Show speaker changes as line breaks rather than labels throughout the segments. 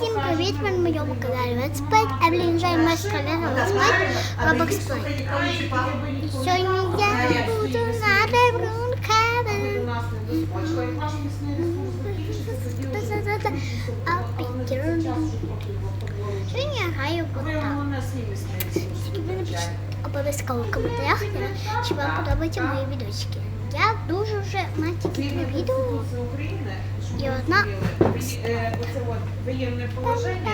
Всім привіт, ви на моєму каналі Let's Play. Евелін вже моя колега Let's Play Roblox Play. І сьогодні я буду на Деврун Cabin. Сьогодні я граю в кота. Тільки ви напишіть обов'язково в коментарях, чи вам подобаються мої відосики. Я дуже вже маю тільки відео. І одна
Оце от положення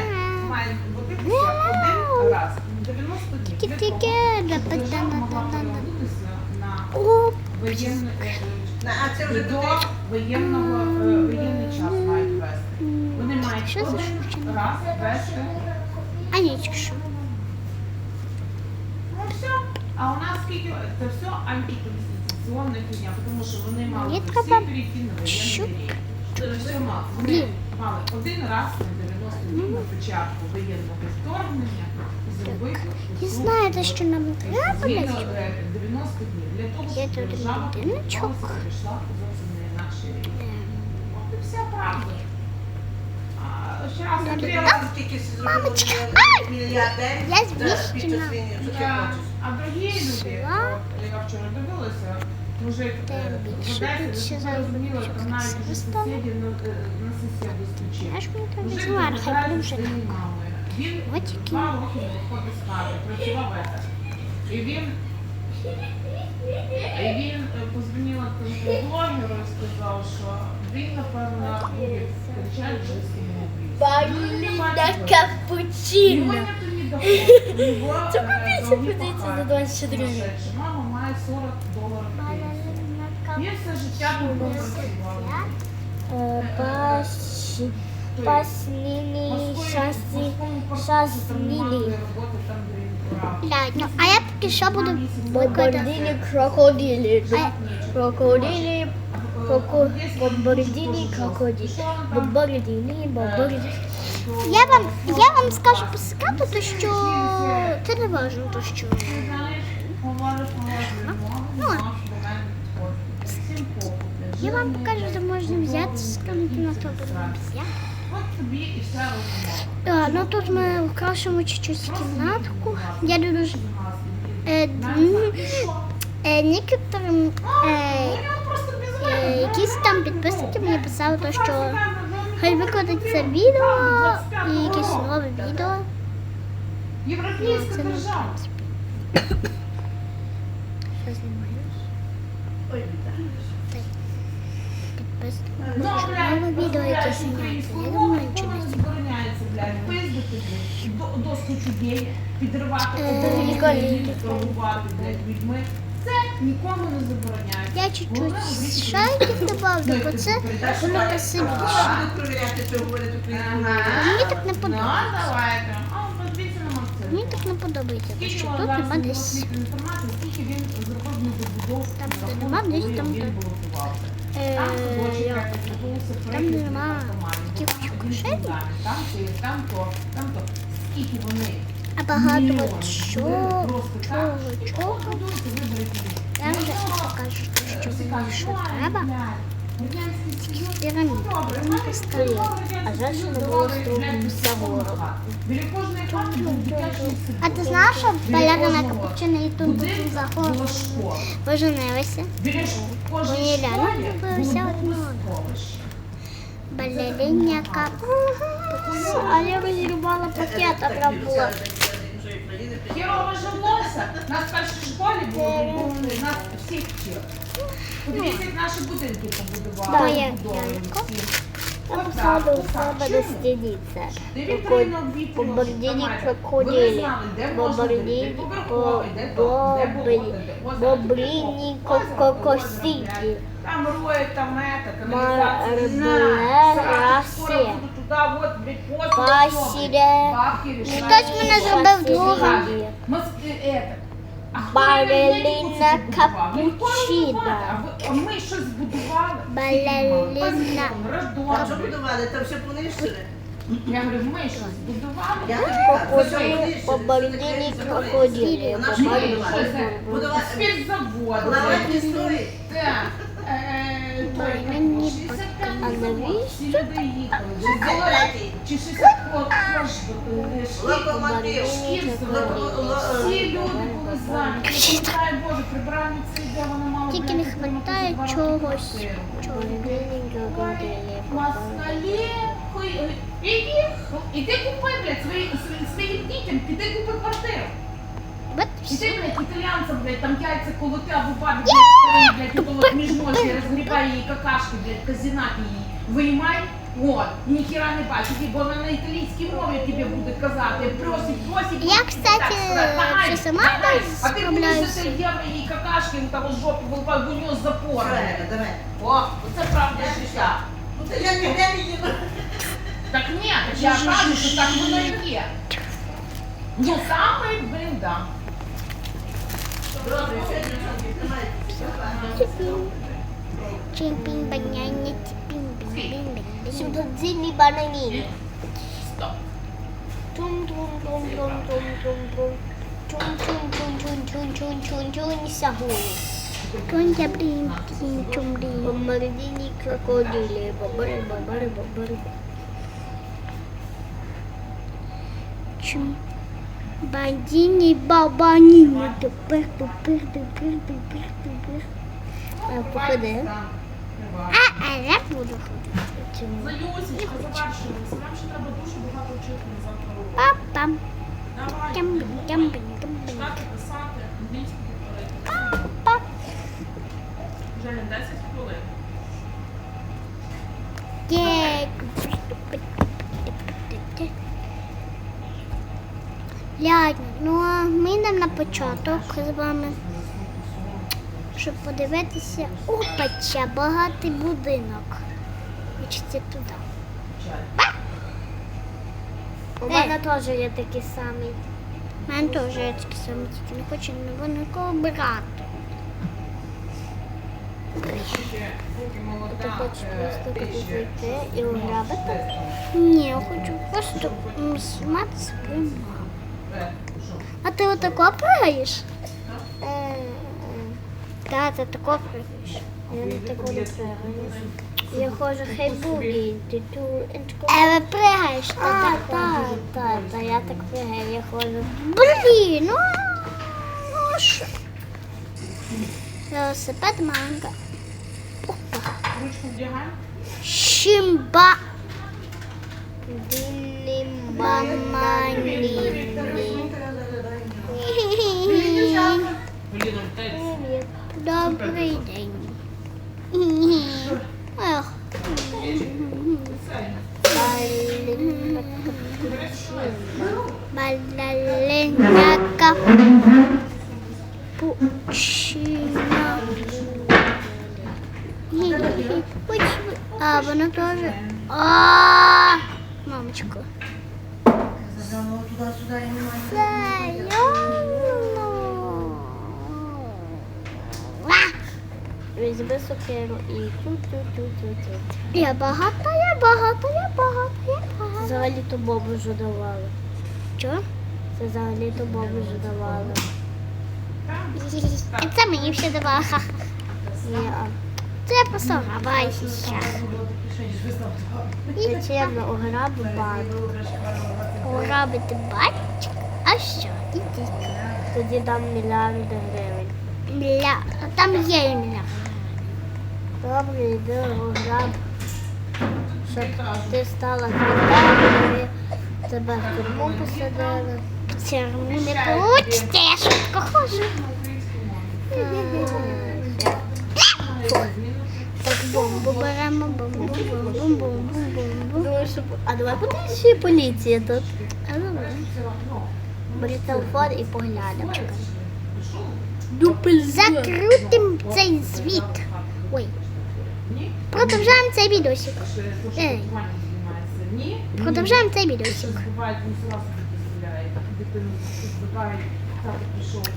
має бути один раз. 90 днів. Для того,
Тільки
щоб
для
держава могла
пацана.
повернутися на
О,
воєнне,
А це вже
до воєнного воєнний час мають вести. Вони мають раз вести.
а що.
Ну все. А у нас скільки це все антиконституційна фігня, тому що вони мали всі
треба
перейти на
щуп.
воєнний рік. Вони
Блін.
мали один раз на 90 днів на початку воєнного вторгнення зробити усу
знаєте, що нам треба? Для
е, 90 днів для того, щоб
тут
держава
будиночок.
поверталася, прийшла зовсім не.
Ем,
От і вся правда. А, ще раз
Я
Андрій,
Мамочка? Я
Да.
емоцій.
А другі люди,
Пішла.
я вчора дивилася, мужик е,
більше більше
там навіть на, е, на сусіду стучить. Мужик
вже.
своєю мамою. Він
Ось який.
два роки не виходить з хати, працював. І він, і він е, позвонила тому блогеру і сказав, що він, напевно, буде кричати вже ким
Баліна капучино. Це
е,
купіть за 24 гривні.
Мама має 40 доларів пенсії. Все життя тут працював.
Е, Пас... Пасліні шаси... шасліні.
Блядь, ну а я поки що буду викладати.
Бомбардіні крокодилі.
А-
Крокодилі... Кроко... Бомбардіні крокодилі. Бомбардіні... Бомбардіні...
Я вам, я вам скажу по секрету, то що це не важно, то що Ну, я вам покажу, де можна взяти
вся розмова.
А, ну тут ми украшимо чуть-чуть кімнатку. Я дуже е, е, некоторим е, е, якісь там підписники мені писали, то, що хай викладуть це відео і якесь нове відео.
Європейська держава.
Що знімаєш?
Ой.
Підписники.
Ну, блядь,
нове відео зняти.
українською
Я думаю, нічого не
до- доску людей, підривати
Е,
блядь, людьми. Нікому не забороняється.
Я чуть-чуть шариків добавлю, бо це воно красивіше. Мені так не
Ну,
подобається.
Максима.
Мені так не подобається, тому що тут нема десь. Там, де нема, десь там, де- Е,
Там
як? нема таких
дані, Там то, там то. Скільки вони?
А багато от
так,
чого, чого. Я вже покажу, що мені що треба. Пірамід, вони поставили.
А що не було
був дитячий садок.
А ти знаєш, що
кожного
капучина і тут заходила?
школа.
Поженилися. Мені реально подобалося
було
одно. капучина. А я розірвала пакет от роботи.
Хірово жилося. Нас в першій школі було, були, нас всіх вчили. Подивіться, як наші будинки побудували.
Да, я-
побудовані
я-
всі.
Посаду у себе до це.
Невітряно вітряно,
Бомбардіні крокодилі. Бомбардіні
жити,
кокосіті.
озеро, Там роють, там это,
Расе. Пасіре.
Хтось мене зробив другом.
Балерина капучина.
А ми щось будували.
Балерина.
А що будували? Там все понищили.
Я говорю, ми щось будували.
Я тобі кажу, все
Крокодил,
понищили.
бомбардіні крокодилі.
Вона ж
Що
будували.
це?
Будували.
Спіртзавод.
Лавать не стоїть.
Так. Е, той,
Мені
65
А навіщо?
Всі люди їхали. Чи
Шістдесят
було-
третій.
Чи 60 от, аж, е, шкіл-
Локомотив.
шкіл
Локо- ло-
Всі люди були зайняті. Дай Боже, прибиральниця йде, вона мала
Тільки
блядь,
не
отримати
хватає
за два роки
чогось.
квартиру.
Крокодили.
Москалі, хуй, іди, іди купи, блядь, свої, свої- своїм дітям, піди купи квартиру. Іди, блядь, італіянцям, блядь, там яйця колоти, або бабі, блядь, старий, блядь, колот між ножки, розгрібай її какашки, блядь, казінати її, виймай, от, ніхіра не бачить, бо вона на італійській мові тобі буде казати, просить, просить.
Я, кстати, це сама
гадай, А ти будеш за це євро її какашки, ну, там у жопі вилпай, бо у нього запор.
Правильно, давай.
О, оце правда життя.
Ну ти я ніде не їду.
Так ні, я кажу, що так воно і є. Ну саме, блін, да.
Добре, сьогодні нам тримайте.
чимпінь баняні, чимпінь бінь бінь
Сюдодзині бананіни.
Стоп.
Тум-тум-тум-тум-тум-тум-тум. Чун-чун-чун-чун-чун-чун-чун-чун сагуни.
Тонья блін, кінь, чумрі.
Бомбардini крокодили. Бобри, бобри, бобри.
Чум. Бандіні, бабаніні, тепер, тепер, тепер, тепер, тепер.
А, походи.
А, а я буду ходити. Чому?
Заюсічка, завершилися. Нам ще треба дуже багато вчити на завтра урок.
Папам.
Давай,
Тямбін, тямбін, тямбін.
читати, писати, англійську говорити.
Пап.
Женя, 10 хвилин.
Ладно, ну а ми йдемо на початок з вами, щоб подивитися. Опача, багатий будинок. Хочеться туди.
У мене теж є такий самий.
У мене теж є такі самі, тільки не хочу нікого брати.
Ти хочеш
е,
просто
ти
зайти і ограбити?
Ні, я хочу просто знімати свою маму.
Е?
А ти отако пригаєш?
Е,
Так, ти тако пригаєш.
Я не таку не пригаю. Я ходжу хай бугі. Тю-тю, інчко.
Але Е, пригаєш, ти
А,
так
так,
ходиш.
так, так, я так пригаю, я ходжу.
Блін, ну, ну що? Велосипед манга.
Ручку вдягай.
Щимба.
Ділі
Мамані. А, вона теж. А, мамочка.
Візьми сокиру і тю-тю-тю-тю-тю.
Я багата, я багата, я багата, я багата.
Взагалі то бобу вже давали. Це взагалі то бобу вже давали.
І це мені все давала. Ха.
А
Це просто грабаю зараз.
Нечемно ограбу банк.
Грабити батька. А що? Ідіть.
Тоді дам мільярди гривень.
Бля, там є ім'я.
Добре, йди ограб. Щоб ти стала квітами, тебе в тюрму посадили.
Це не получите, я швидко ходжу. Так, бомбу беремо, бомбу, бомбу, бомбу, бомбу.
А давай що є поліція тут.
А добре.
Бери телефон і поглянемо.
Закрутим цей звіт. Ой. Продовжаємо цей відосик. Ей. Продовжаємо цей відосик.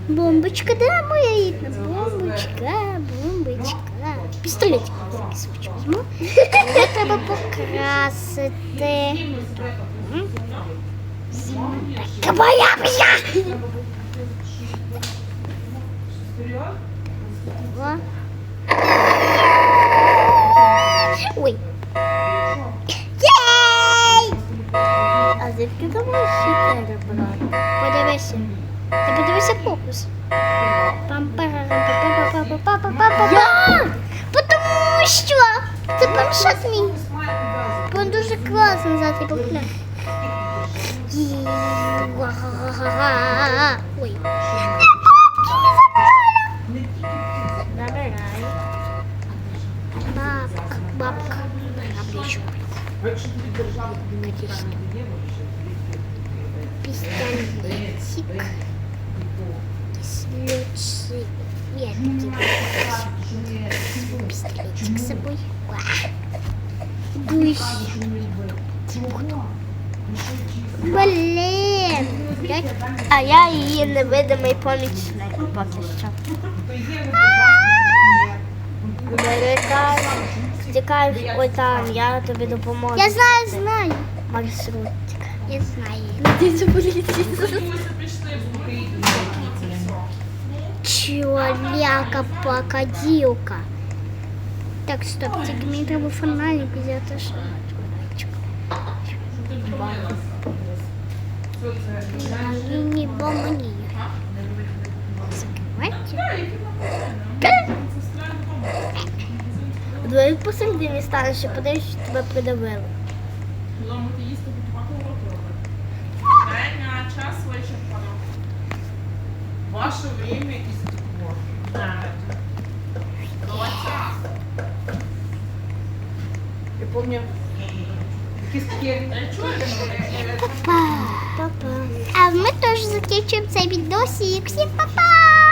Бомбочка, де моя бомбочка пістолетик візьму. Мені покрасити. Така моя п'я! Ой.
Єй! А звідки там ще брати?
Подивися. Ти подивися фокус. Пам-пара-пам-пам-пам-пам-пам-пам-пам. Я! що? Це планшет мій. Він дуже класно ззаді покляк. Ой. Бабка, бабка. Пистолетик. Слючий. Нет, с собой. Гусь. Блин. Блядь.
А я її невидимий помічник поки що. Вилітаєш, стікаєш ой там, я тобі допоможу.
Я знаю, знаю.
Маршрутик.
Я знаю.
Полетить.
Чоляка покаділка. Так, стоп, треба фонарик взяти. що- Мені бомбані. Закривайте.
Двоє посередині станеш, ще подивишся, що тебе придавили.
Время, час вичерпано. Ваше время и Я помню, кістки. Чуєте помню.
Папа. А ми теж закінчуємо цей відосик. Всім па-па!